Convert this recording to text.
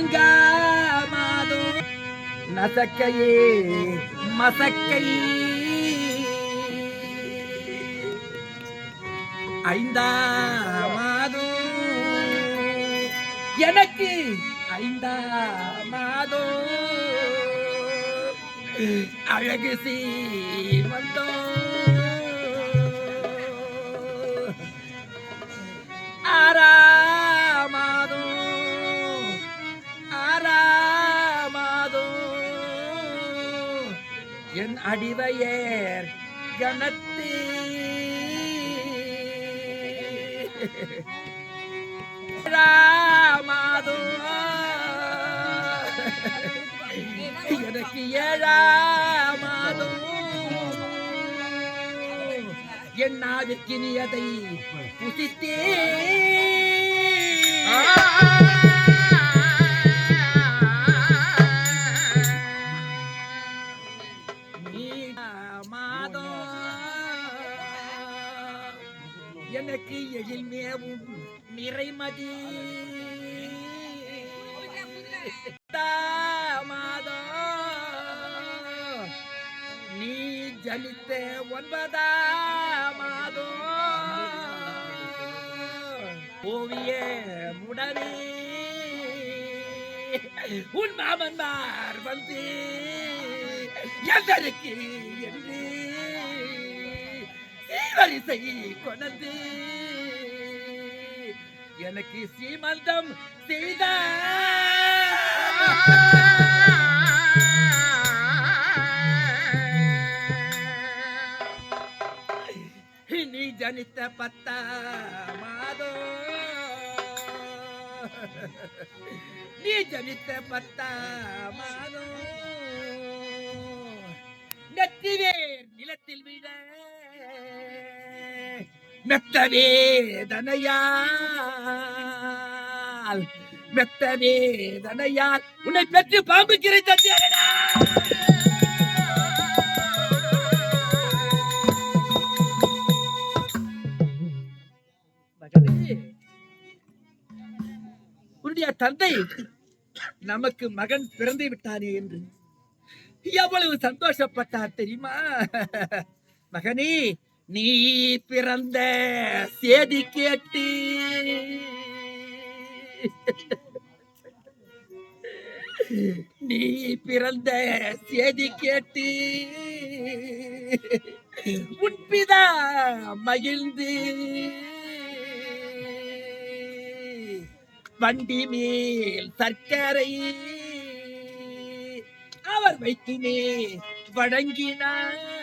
நான்காமாதும் நசக்கையே மசக்கை. ஐந்தாமாதும் எனக்கு ஐந்தாமாதும் அழகு சீ வந்தோ. என் அடிவையர் கணத்தி ராமாதோ எனக்கு ஏழாமாதோ என் நாவிற்கினியதை புசித்தே எனக்கு எழில் மேவும் நிறைமதி. மாதோ நீ ஜனித்த ஒன்பதாமாதோ ஓவிய முடனே உன் மாமன்மார் வந்து எதற்கு என்று சீவரிசை கொணந்து எனக்கு சீமந்தம் செய்த. நீ ஜனித்த பத்த மாதோ. நீ ஜனித்த பத்த மாதோ. மெத்த வேதனையால் மெத்த வேதனையால் உன்னை பெற்று பாம்பு கிடைத்தது மகனே உன்னுடைய தந்தை நமக்கு மகன் பிறந்து விட்டானே என்று எவ்வளவு சந்தோஷப்பட்டார் தெரியுமா? மகனே நீ பிறந்த சேதி கேட்டு. நீ பிறந்த சேதி கேட்டு. உன்பிதா மகிழ்ந்து. வண்டி மேல் சர்க்கரை அவர் வைத்துமே வழங்கினார்